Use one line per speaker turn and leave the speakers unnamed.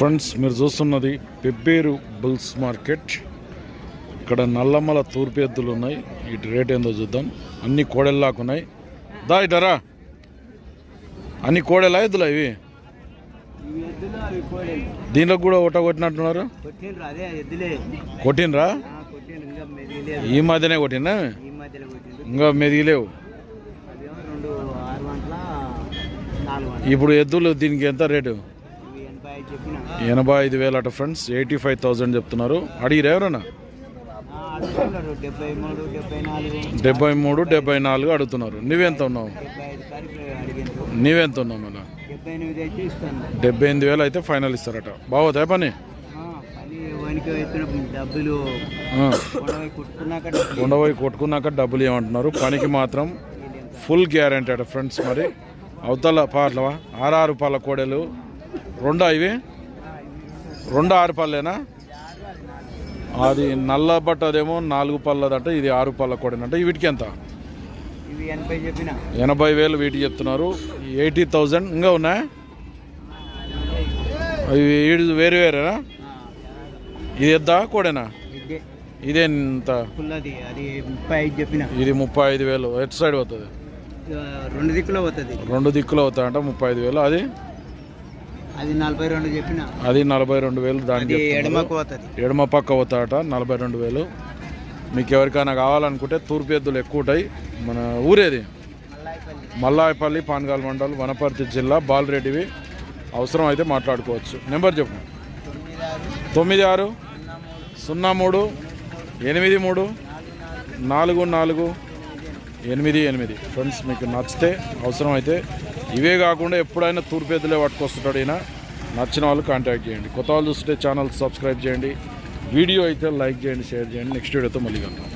Friends మీరు చూస్తున్నది Pebbair bulls market. ఇక్కడ నల్లమ్మల తూర్పు ఎద్దులు ఉన్నాయి. వీటి రేట్ ఏందో చూద్దాం. అన్ని కోడెల్లాకు ఉన్నాయి. దా ఇటరా అన్ని కోడెలా ఎద్దులా ఇవి? దీనిలో కూడా ఒకట కొట్టినట్టున్నారు? కొట్టినరా ఈ మధ్యనే కొట్టినా ఇంకా మెదిగిలేవు. ఇప్పుడు ఎద్దులు దీనికి ఎంత రేటు?
ఎనభై ఐదు
వేలు అట ఫ్రెండ్స్ ఎయిటీ ఫైవ్ థౌజండ్ చెప్తున్నారు. అడిగిరా ఎవరన్నా?
డెబ్బై మూడు డెబ్బై నాలుగు.
అడుగుతున్నారు. నువ్వెంత ఉన్నావు? నీవెంత ఉన్నావు మళ్ళా?
డెబ్బై ఎనిమిది
వేలు అయితే ఫైనల్ ఇస్తారట. బాగోదా పని? ఉండబోయి కొట్టుకున్నాక డబ్బులు. ఏమంటున్నారు? పనికి మాత్రం ఫుల్ గ్యారంటీ అట ఫ్రెండ్స్ మరి. అవతల పార్లవా ఆరు పాల కోడెలు రెండు ఇవి? రెండు ఆరు పళ్ళేనా? అది నల్ల బట్టదేమో నాలుగు పళ్ళదంట ఇది ఆరు పళ్ళ కోడెనంట. వీటికి ఎంత?
ఎనభై
వేలు వీటికి చెప్తున్నారు. ఎయిటీ థౌజండ్ ఇంకా ఉన్నాయా? ఇవి ఈడు వేరు వేరేనా? ఇది ఎద్దా కోడేనా?
ఇదే.
ఇంత. ఇది ముప్పై ఐదు వేలు. ఎటు సైడ్ పోతుంది?
రెండు దిక్కులో పోతుంది.
రెండు దిక్కులు అవుతాయంట ముప్పై ఐదు వేలు. అది?
అది నలభై రెండు చెప్పిన.
అది నలభై రెండు వేలు దానికి ఎడమ పక్క అవుతాయట నలభై రెండు వేలు. మీకు ఎవరికైనా కావాలనుకుంటే తూర్పు ఎద్దులు ఎక్కువ ఉంటాయి మన ఊరేది? మల్లాయపల్లి. పాన్గాల్ మండల్ వనపర్తి జిల్లా బాలరెడ్డివి. అవసరం అయితే మాట్లాడుకోవచ్చు. నెంబర్ చెప్పు.
తొమ్మిది ఆరు సున్నా మూడు
ఎనిమిది మూడు నాలుగు నాలుగు ఎనిమిది ఎనిమిది. ఫ్రెండ్స్ మీకు నచ్చితే అవసరం అయితే ఇవే కాకుండా ఎప్పుడైనా తూర్పేదలే పట్టుకొస్తుంటాడు ఈయన. నచ్చిన వాళ్ళు కాంటాక్ట్ చేయండి. కొత్త వాళ్ళు చూస్తుంటే ఛానల్ సబ్స్క్రైబ్ చేయండి. వీడియో అయితే లైక్ చేయండి షేర్ చేయండి. నెక్స్ట్ వీడియోతో మళ్ళీ కలుద్దాం.